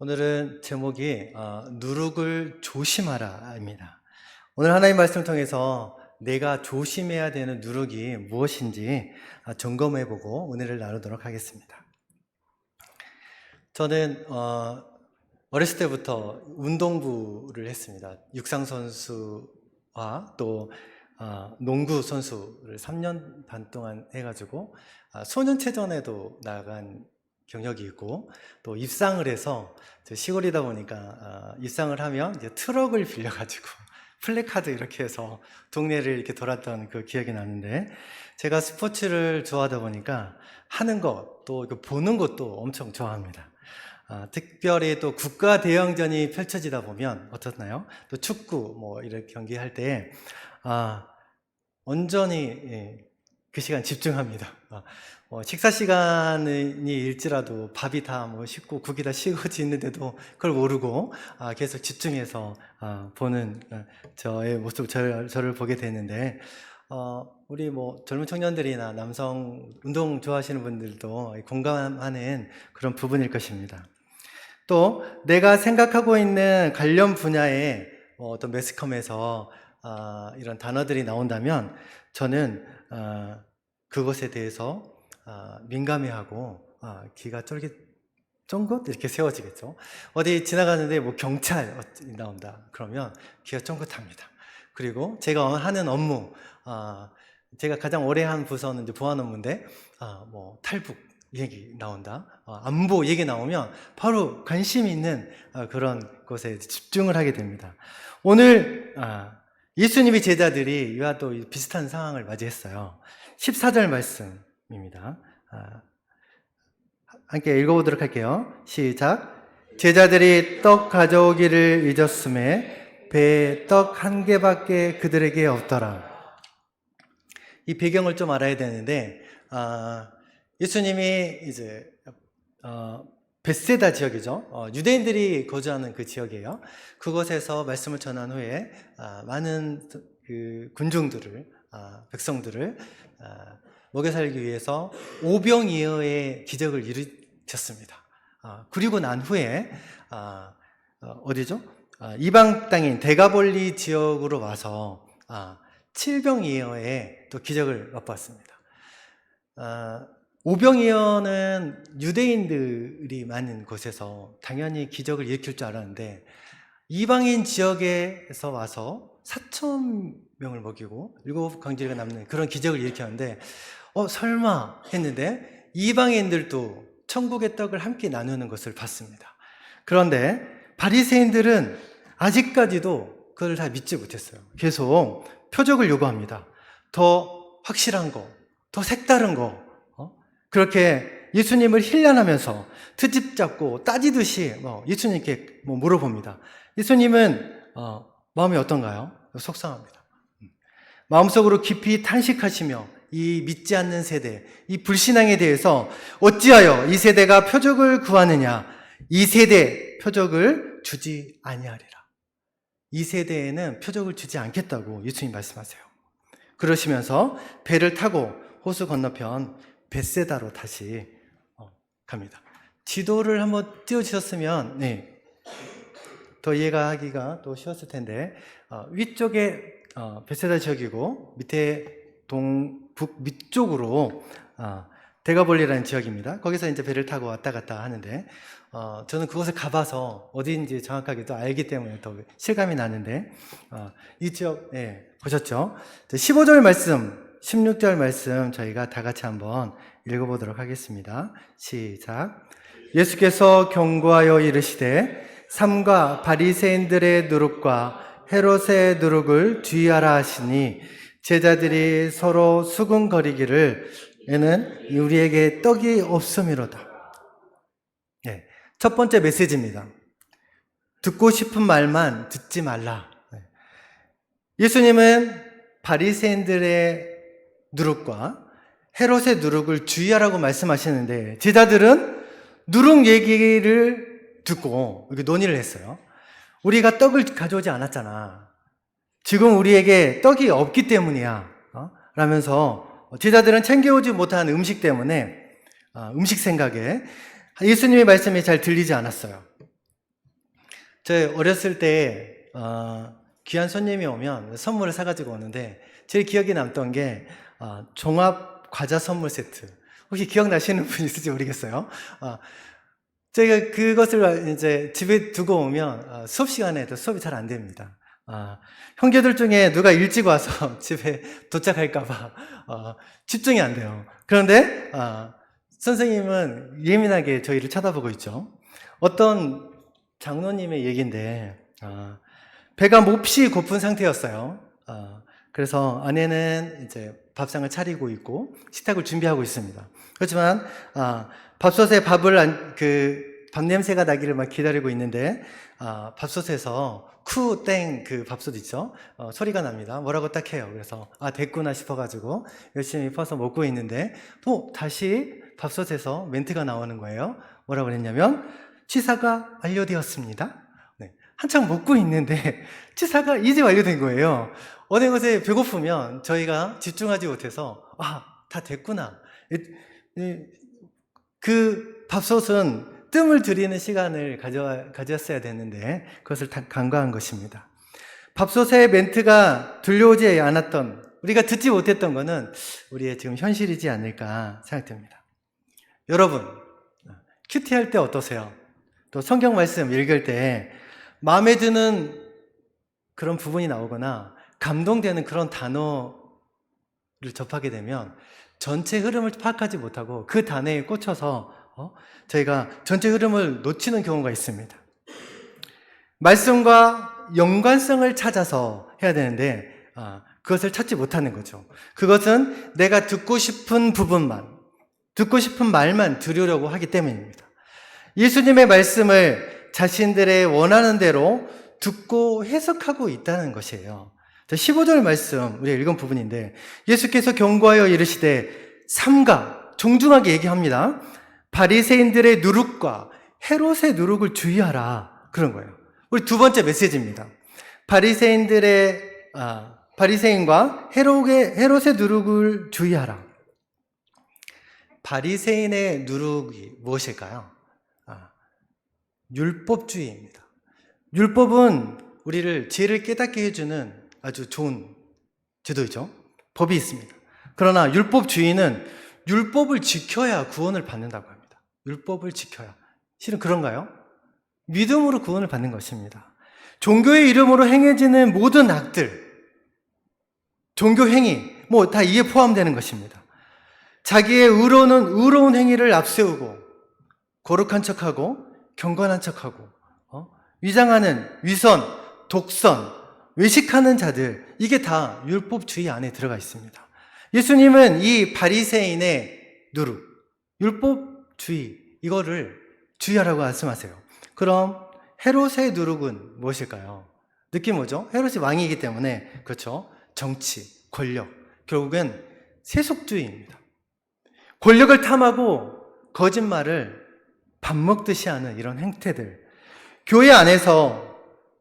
오늘은 제목이 어, 누룩을 조심하라입니다. 오늘 하나님 말씀 통해서 내가 조심해야 되는 누룩이 무엇인지 아, 점검해보고 은혜를 나누도록 하겠습니다. 저는 어, 어렸을 때부터 운동부를 했습니다. 육상 선수와 또 어, 농구 선수를 3년 반 동안 해가지고 아, 소년체전에도 나간 경력이 있고 또 입상을 해서 저 시골이다 보니까 아, 입상을 하면 이제 트럭을 빌려가지고 플래카드 이렇게 해서 동네를 이렇게 돌았던 그 기억이 나는데 제가 스포츠를 좋아하다 보니까 하는 것 또 보는 것도 엄청 좋아합니다. 아, 특별히 또 국가 대형전이 펼쳐지다 보면 어떻나요? 또 축구 뭐 이런 경기할 때 아, 온전히 예, 그 시간 집중합니다. 아, 어, 식사 시간이 일지라도 밥이 다 뭐 식고 국이 다 식어져 있는데도 그걸 모르고 아, 계속 집중해서 아, 보는 어, 저의 모습 저를, 저를 보게 되는데 어, 우리 뭐 젊은 청년들이나 남성 운동 좋아하시는 분들도 공감하는 그런 부분일 것입니다. 또 내가 생각하고 있는 관련 분야의 어, 어떤 매스컴에서 아, 이런 단어들이 나온다면 저는 아, 그것에 대해서 아, 민감해하고 아, 귀가 쫄깃 쫑긋 이렇게 세워지겠죠. 어디 지나가는데 뭐 경찰 나온다 그러면 귀가 쫑긋합니다. 그리고 제가 하는 업무 아, 제가 가장 오래 한 부서는 이제 보안 업무인데 아, 뭐 탈북 얘기 나온다. 어, 안보 얘기 나오면 바로 관심 있는 어, 그런 곳에 집중을 하게 됩니다. 오늘 아, 예수님의 제자들이 이와 또 비슷한 상황을 맞이했어요. 14절 말씀입니다. 아, 함께 읽어보도록 할게요. 시작. 제자들이 떡 가져오기를 잊었음에 배에 떡 한 개밖에 그들에게 없더라. 이 배경을 좀 알아야 되는데 아, 예수님이 이제 어, 베세다 지역이죠. 어, 유대인들이 거주하는 그 지역이에요. 그곳에서 말씀을 전한 후에 아, 많은 그 군중들을 아, 백성들을 아, 먹여 살기 위해서 오병이어의 기적을 일으켰습니다. 아, 그리고 난 후에 아, 어, 어디죠? 아, 이방 땅인 대가볼리 지역으로 와서 아, 칠병이어의 또 기적을 맛보았습니다. 아, 오병이어는 유대인들이 많은 곳에서 당연히 기적을 일으킬 줄 알았는데 이방인 지역에서 와서 4천 명을 먹이고 일곱 강제가 남는 그런 기적을 일으켰는데 어 설마 했는데 이방인들도 천국의 떡을 함께 나누는 것을 봤습니다. 그런데 바리새인들은 아직까지도 그걸 다 믿지 못했어요. 계속 표적을 요구합니다. 더 확실한 거, 더 색다른 거, 그렇게 예수님을 힐난하면서 트집 잡고 따지듯이 뭐 예수님께 뭐 물어봅니다. 예수님은 어, 마음이 어떤가요? 속상합니다. 음. 마음속으로 깊이 탄식하시며 이 믿지 않는 세대, 이 불신앙에 대해서 어찌하여 이 세대가 표적을 구하느냐? 이 세대 표적을 주지 아니하리라. 이 세대에는 표적을 주지 않겠다고 예수님 말씀하세요. 그러시면서 배를 타고 호수 건너편 베세다로 다시 어, 갑니다. 지도를 한번 띄워주셨으면 네, 더 이해가 하기가 또 쉬웠을 텐데 어, 위쪽에 어, 베세다 지역이고 밑에 동북 밑쪽으로 대가볼리라는 지역입니다. 거기서 이제 배를 타고 왔다 갔다 하는데 어, 저는 그곳에 가봐서 어디인지 정확하게 또 알기 때문에 더 실감이 나는데 어, 이 지역 예, 보셨죠? 15절 말씀 16절 말씀 저희가 다 같이 한번 읽어보도록 하겠습니다. 시작. 예수께서 경고하여 이르시되 삼가 바리새인들의 누룩과 헤롯의 누룩을 주의하라 하시니 제자들이 서로 수군거리기를 얘는 우리에게 떡이 없음이로다. 네. 첫 번째 메시지입니다. 듣고 싶은 말만 듣지 말라. 네. 예수님은 바리새인들의 누룩과 헤롯의 누룩을 주의하라고 말씀하시는데 제자들은 누룩 얘기를 듣고 논의를 했어요. 우리가 떡을 가져오지 않았잖아. 지금 우리에게 떡이 없기 때문이야. 어? 라면서 제자들은 챙겨오지 못한 음식 때문에 어, 음식 생각에 예수님의 말씀이 잘 들리지 않았어요. 저 어렸을 때 어, 귀한 손님이 오면 선물을 사가지고 오는데 제일 기억에 남던 게 어, 종합 과자 선물 세트. 혹시 기억나시는 분 있을지 모르겠어요. 어, 저희가 그것을 이제 집에 두고 오면 어, 수업 시간에도 수업이 잘 안 됩니다. 아, 형제들 중에 누가 일찍 와서 집에 도착할까봐 어, 집중이 안 돼요. 그런데 아, 선생님은 예민하게 저희를 쳐다보고 있죠. 어떤 장로님의 얘기인데 아, 배가 몹시 고픈 상태였어요. 아, 그래서 아내는 이제 밥상을 차리고 있고 식탁을 준비하고 있습니다. 그렇지만 아, 밥솥에 밥을 안, 그 밥 냄새가 나기를 막 기다리고 있는데 아, 밥솥에서 쿠 땡 그 밥솥 있죠? 어, 소리가 납니다. 뭐라고 딱 해요. 그래서 아 됐구나 싶어가지고 열심히 퍼서 먹고 있는데 또 다시 밥솥에서 멘트가 나오는 거예요. 뭐라고 그랬냐면 취사가 완료되었습니다. 네, 한창 먹고 있는데 취사가 이제 완료된 거예요. 어느 것에 배고프면 저희가 집중하지 못해서 아 다 됐구나. 그 밥솥은 뜸을 들이는 시간을 가져, 가졌어야 됐는데 그것을 다 간과한 것입니다. 밥솥의 멘트가 들려오지 않았던 우리가 듣지 못했던 것은 우리의 지금 현실이지 않을까 생각됩니다. 여러분 큐티 할 때 어떠세요? 또 성경 말씀 읽을 때 마음에 드는 그런 부분이 나오거나 감동되는 그런 단어를 접하게 되면 전체 흐름을 파악하지 못하고 그 단어에 꽂혀서 어? 저희가 전체 흐름을 놓치는 경우가 있습니다. 말씀과 연관성을 찾아서 해야 되는데 아, 그것을 찾지 못하는 거죠. 그것은 내가 듣고 싶은 부분만, 듣고 싶은 말만 들으려고 하기 때문입니다. 예수님의 말씀을 자신들의 원하는 대로 듣고 해석하고 있다는 것이에요. 15절 말씀, 우리가 읽은 부분인데, 예수께서 경고하여 이르시되, 삼가, 정중하게 얘기합니다. 바리새인들의 누룩과 헤롯의 누룩을 주의하라. 그런 거예요. 우리 두 번째 메시지입니다. 바리새인들의, 아, 바리새인과 헤롯의, 헤롯의 누룩을 주의하라. 바리새인의 누룩이 무엇일까요? 아, 율법주의입니다. 율법은 우리를 죄를 깨닫게 해주는 아주 좋은 제도이죠. 법이 있습니다. 그러나 율법주의는 율법을 지켜야 구원을 받는다고 합니다. 율법을 지켜야. 실은 그런가요? 믿음으로 구원을 받는 것입니다. 종교의 이름으로 행해지는 모든 악들, 종교 행위, 뭐 다 이에 포함되는 것입니다. 자기의 의로는 의로운 행위를 앞세우고, 거룩한 척하고, 경건한 척하고, 어? 위장하는 위선, 독선, 외식하는 자들, 이게 다 율법주의 안에 들어가 있습니다. 예수님은 이 바리새인의 누룩, 율법 주의, 이거를 주의하라고 말씀하세요. 그럼 헤롯의 누룩은 무엇일까요? 느낌 뭐죠? 헤롯이 왕이기 때문에 그렇죠. 정치, 권력, 결국은 세속주의입니다. 권력을 탐하고 거짓말을 밥 먹듯이 하는 이런 행태들. 교회 안에서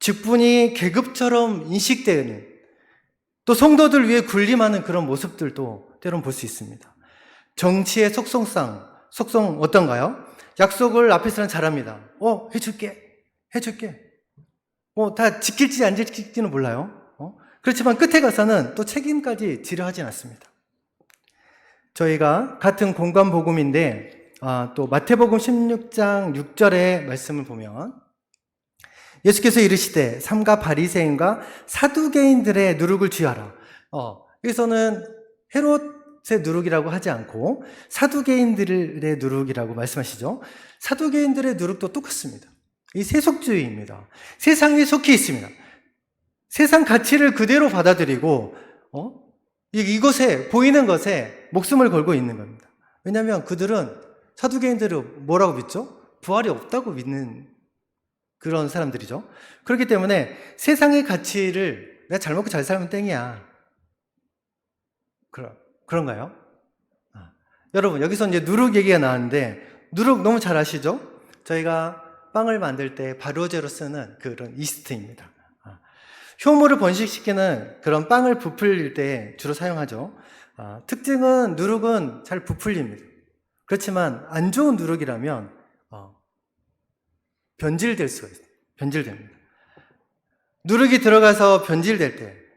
직분이 계급처럼 인식되는 또 성도들 위해 군림하는 그런 모습들도 때론 볼 수 있습니다. 정치의 속성상, 속성 어떤가요? 약속을 앞에서는 잘합니다. 어, 해줄게. 해줄게. 뭐, 다 지킬지 안 지킬지는 몰라요. 어? 그렇지만 끝에 가서는 또 책임까지 지려 하진 않습니다. 저희가 같은 공간 복음인데, 아, 또 마태복음 16장 6절의 말씀을 보면, 예수께서 이르시되 삼가 바리새인과 사두개인들의 누룩을 쥐하라. 어, 여기서는 헤롯 의 누룩이라고 하지 않고 사두개인들의 누룩이라고 말씀하시죠. 사두개인들의 누룩도 똑같습니다. 이 세속주의입니다. 세상에 속해 있습니다. 세상 가치를 그대로 받아들이고 어? 이- 이것에 보이는 것에 목숨을 걸고 있는 겁니다. 왜냐하면 그들은 사두개인들은 뭐라고 믿죠? 부활이 없다고 믿는 그런 사람들이죠. 그렇기 때문에 세상의 가치를 내가 잘 먹고 잘 살면 땡이야. 그런, 그런가요? 아, 여러분, 여기서 이제 누룩 얘기가 나왔는데, 누룩 너무 잘 아시죠? 저희가 빵을 만들 때 바로제로 쓰는 그런 이스트입니다. 아, 효모를 번식시키는 그런 빵을 부풀릴 때 주로 사용하죠. 아, 특징은 누룩은 잘 부풀립니다. 그렇지만 안 좋은 누룩이라면 어, 변질될 수가 있어요. 변질됩니다. 누룩이 들어가서 변질될 때 아,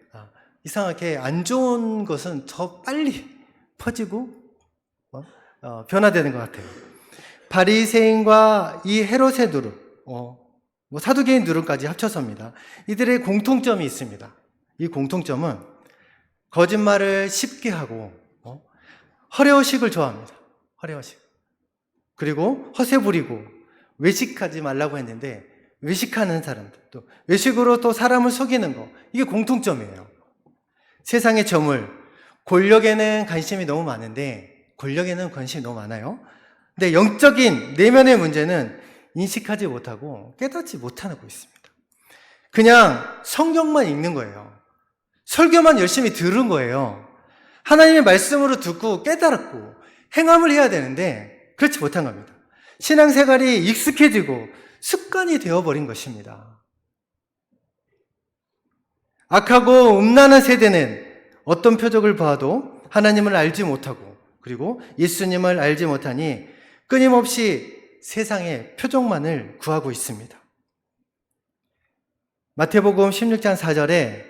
이상하게 안 좋은 것은 더 빨리 퍼지고 어, 어, 변화되는 것 같아요. 바리새인과 이 헤롯의 누룩, 어, 뭐 사두개인 누룩까지 합쳐서입니다. 이들의 공통점이 있습니다. 이 공통점은 거짓말을 쉽게 하고 어, 허례허식을 좋아합니다. 허례허식. 그리고 허세 부리고 외식하지 말라고 했는데 외식하는 사람들 또 외식으로 또 사람을 속이는 거 이게 공통점이에요. 세상의 점을 권력에는 관심이 너무 많은데 권력에는 관심이 너무 많아요. 근데 영적인 내면의 문제는 인식하지 못하고 깨닫지 못하고 있습니다. 그냥 성경만 읽는 거예요. 설교만 열심히 들은 거예요. 하나님의 말씀으로 듣고 깨달았고 행함을 해야 되는데 그렇지 못한 겁니다. 신앙생활이 익숙해지고 습관이 되어버린 것입니다. 악하고 음란한 세대는 어떤 표적을 봐도 하나님을 알지 못하고 그리고 예수님을 알지 못하니 끊임없이 세상의 표적만을 구하고 있습니다. 마태복음 16장 4절에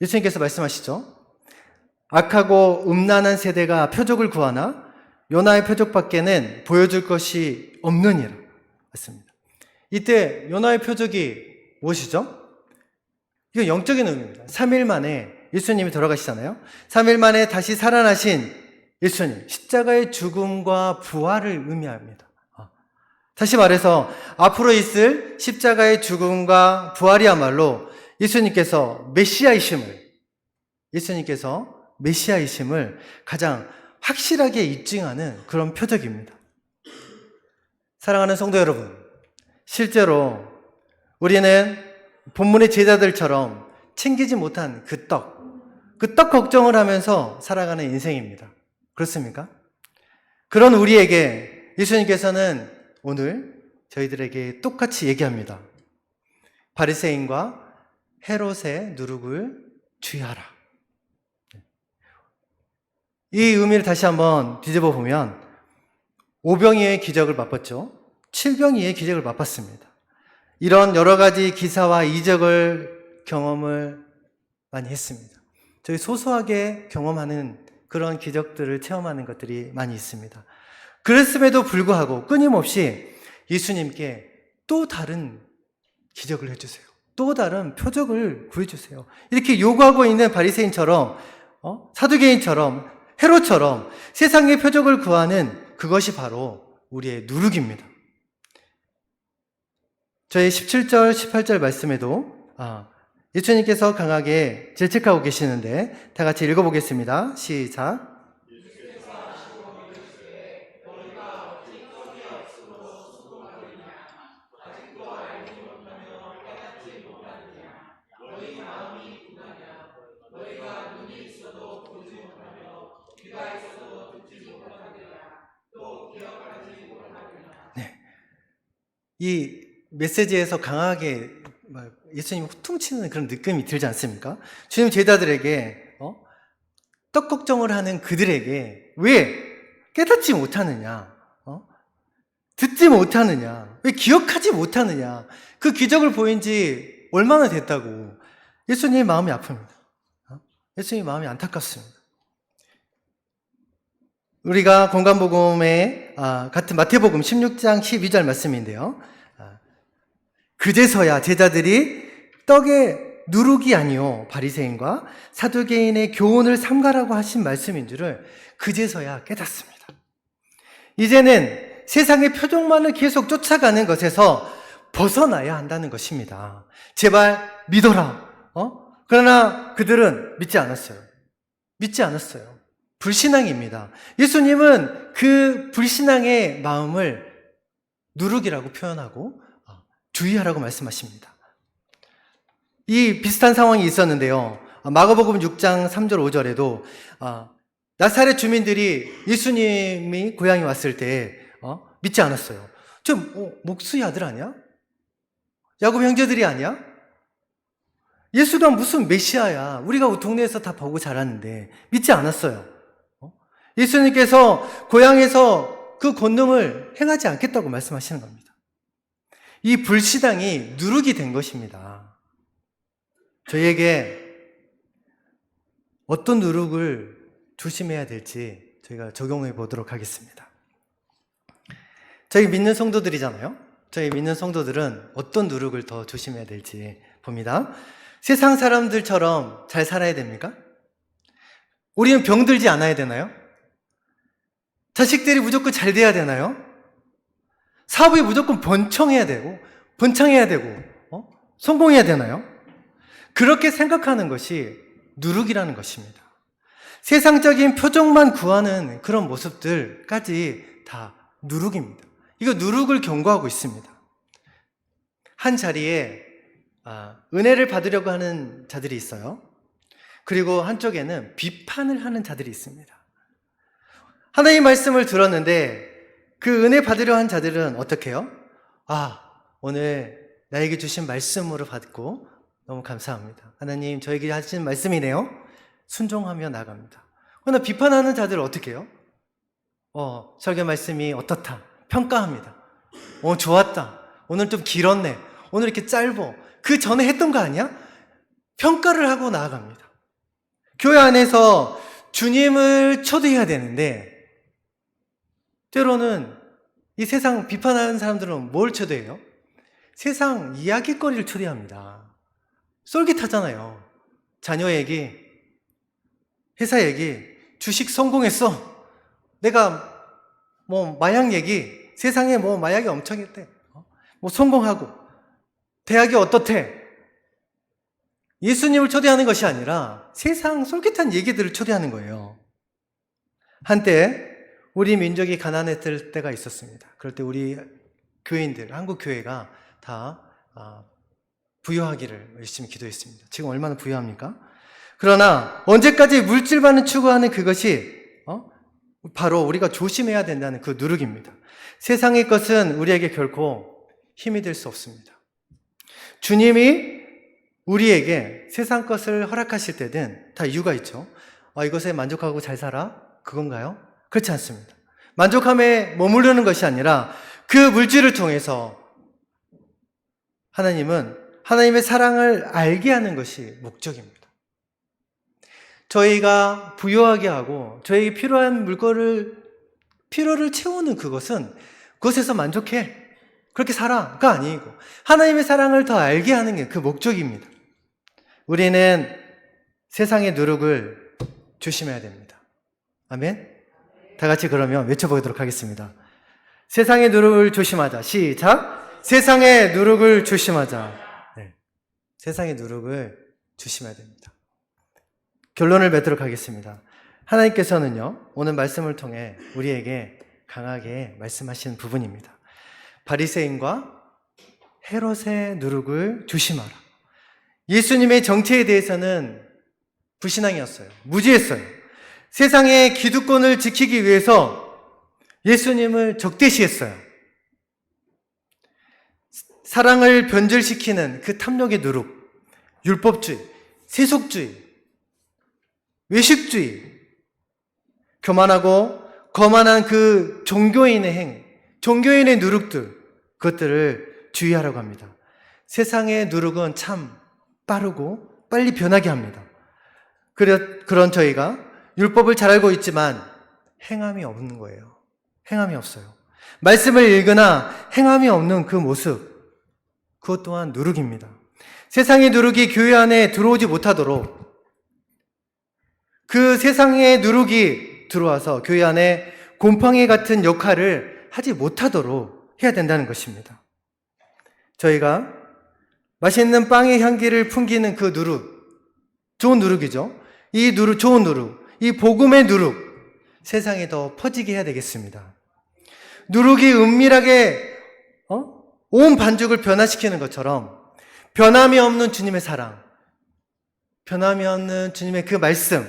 예수님께서 말씀하시죠. 악하고 음란한 세대가 표적을 구하나 요나의 표적밖에는 보여줄 것이 없느니라. 맞습니다. 이때 요나의 표적이 무엇이죠? 이건 영적인 의미입니다. 3일 만에 예수님이 돌아가시잖아요. 3일 만에 다시 살아나신 예수님, 십자가의 죽음과 부활을 의미합니다. 아, 다시 말해서 앞으로 있을 십자가의 죽음과 부활이야말로 예수님께서 메시아이심을 예수님께서 메시아이심을 가장 확실하게 입증하는 그런 표적입니다. 사랑하는 성도 여러분, 실제로 우리는 본문의 제자들처럼 챙기지 못한 그 떡, 그 떡 걱정을 하면서 살아가는 인생입니다. 그렇습니까? 그런 우리에게 예수님께서는 오늘 저희들에게 똑같이 얘기합니다. 바리새인과 헤롯의 누룩을 주의하라. 이 의미를 다시 한번 뒤집어 보면 오병이의 기적을 맛봤죠. 칠병이의 기적을 맛봤습니다. 이런 여러 가지 기사와 이적을 경험을 많이 했습니다. 저희 소소하게 경험하는 그런 기적들을 체험하는 것들이 많이 있습니다. 그랬음에도 불구하고 끊임없이 예수님께 또 다른 기적을 해주세요. 또 다른 표적을 구해주세요. 이렇게 요구하고 있는 바리새인처럼 어? 사두개인처럼 헤로처럼 세상의 표적을 구하는 그것이 바로 우리의 누룩입니다. 저희 17절, 18절 말씀에도 아, 예수님께서 강하게 질책하고 계시는데 다 같이 읽어보겠습니다. 시작. 이 메시지에서 강하게 막 예수님이 호통치는 그런 느낌이 들지 않습니까? 주님 제자들에게 어? 떡 걱정을 하는 그들에게 왜 깨닫지 못하느냐? 어? 듣지 못하느냐? 왜 기억하지 못하느냐? 그 기적을 보인 지 얼마나 됐다고 예수님의 마음이 아픕니다. 어? 예수님의 마음이 안타깝습니다. 우리가 공간복음의 아, 같은 마태복음 16장 12절 말씀인데요. 아, 그제서야 제자들이 떡의 누룩이 아니요 바리새인과 사두개인의 교훈을 삼가라고 하신 말씀인 줄을 그제서야 깨닫습니다. 이제는 세상의 표적만을 계속 쫓아가는 것에서 벗어나야 한다는 것입니다. 제발 믿어라. 어? 그러나 그들은 믿지 않았어요. 믿지 않았어요. 불신앙입니다. 예수님은 그 불신앙의 마음을 누룩이라고 표현하고 어, 주의하라고 말씀하십니다. 이 비슷한 상황이 있었는데요. 어, 마가복음 6장 3절 5절에도 어, 나사렛 주민들이 예수님이 고향에 왔을 때 믿지 않았어요. 좀 어, 목수의 아들 아니야? 야곱 형제들이 아니야? 예수가 무슨 메시아야? 우리가 동네에서 다 보고 자랐는데 믿지 않았어요. 예수님께서 고향에서 그 권능을 행하지 않겠다고 말씀하시는 겁니다. 이 불신앙이 누룩이 된 것입니다. 저희에게 어떤 누룩을 조심해야 될지 저희가 적용해 보도록 하겠습니다. 저희 믿는 성도들이잖아요. 저희 믿는 성도들은 어떤 누룩을 더 조심해야 될지 봅니다. 세상 사람들처럼 잘 살아야 됩니까? 우리는 병들지 않아야 되나요? 자식들이 무조건 잘 돼야 되나요? 사업이 무조건 번창해야 되고, 번창해야 되고, 어? 성공해야 되나요? 그렇게 생각하는 것이 누룩이라는 것입니다. 세상적인 표정만 구하는 그런 모습들까지 다 누룩입니다. 이거 누룩을 경고하고 있습니다. 한 자리에 아, 은혜를 받으려고 하는 자들이 있어요. 그리고 한쪽에는 비판을 하는 자들이 있습니다. 하나님 말씀을 들었는데 그 은혜 받으려 한 자들은 어떻게 해요? 아, 오늘 나에게 주신 말씀으로 받고 너무 감사합니다. 하나님, 저에게 하신 말씀이네요. 순종하며 나갑니다. 그러나 비판하는 자들은 어떻게 해요? 어, 설교 말씀이 어떻다. 평가합니다. 어, 좋았다. 오늘 좀 길었네. 오늘 이렇게 짧어. 그 전에 했던 거 아니야? 평가를 하고 나아갑니다. 교회 안에서 주님을 초대해야 되는데, 때로는 이 세상 비판하는 사람들은 뭘 초대해요? 세상 이야기거리를 초대합니다. 쏠깃하잖아요. 자녀 얘기, 회사 얘기, 주식 성공했어. 내가 뭐 마약 얘기, 세상에 뭐 마약이 엄청 있대. 어? 뭐 성공하고, 대학이 어떻대? 예수님을 초대하는 것이 아니라 세상 솔깃한 얘기들을 초대하는 거예요. 한때 우리 민족이 가난했을 때가 있었습니다. 그럴 때 우리 교인들, 한국 교회가 다 아, 부유하기를 열심히 기도했습니다. 지금 얼마나 부유합니까? 그러나 언제까지 물질만을 추구하는 그것이 어? 바로 우리가 조심해야 된다는 그 누룩입니다. 세상의 것은 우리에게 결코 힘이 될 수 없습니다. 주님이 우리에게 세상 것을 허락하실 때는 다 이유가 있죠. 아, 이것에 만족하고 잘 살아? 그건가요? 그렇지 않습니다. 만족함에 머무르는 것이 아니라 그 물질을 통해서 하나님은 하나님의 사랑을 알게 하는 것이 목적입니다. 저희가 부유하게 하고 저에게 필요한 물건을 필요를 채우는 그것은 그것에서 만족해. 그렇게 살아가 아니고 하나님의 사랑을 더 알게 하는 게 그 목적입니다. 우리는 세상의 누룩을 조심해야 됩니다. 아멘. 다 같이 그러면 외쳐보도록 하겠습니다. 세상의 누룩을 조심하자. 시작. 세상의 누룩을 조심하자. 네. 세상의 누룩을 조심해야 됩니다. 결론을 맺도록 하겠습니다. 하나님께서는요, 오늘 말씀을 통해 우리에게 강하게 말씀하시는 부분입니다. 바리새인과 헤롯의 누룩을 조심하라. 예수님의 정체에 대해서는 불신앙이었어요. 무지했어요. 세상의 기득권을 지키기 위해서 예수님을 적대시했어요. 사랑을 변절시키는 그 탐욕의 누룩, 율법주의, 세속주의, 외식주의, 교만하고 거만한 그 종교인의 행, 종교인의 누룩들, 그것들을 주의하라고 합니다. 세상의 누룩은 참 빠르고 빨리 변하게 합니다. 그런 저희가 율법을 잘 알고 있지만 행함이 없는 거예요. 행함이 없어요. 말씀을 읽으나 행함이 없는 그 모습, 그것 또한 누룩입니다. 세상의 누룩이 교회 안에 들어오지 못하도록 그 세상의 누룩이 들어와서 교회 안에 곰팡이 같은 역할을 하지 못하도록 해야 된다는 것입니다. 저희가 맛있는 빵의 향기를 풍기는 그 누룩, 좋은 누룩이죠. 이 누룩, 좋은 누룩, 이 복음의 누룩, 세상에 더 퍼지게 해야 되겠습니다. 누룩이 은밀하게, 어? 온 반죽을 변화시키는 것처럼, 변함이 없는 주님의 사랑, 변함이 없는 주님의 그 말씀,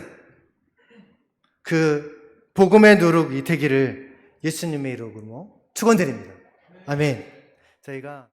그 복음의 누룩이 되기를 예수님의 이름으로 축원드립니다. 아멘. 저희가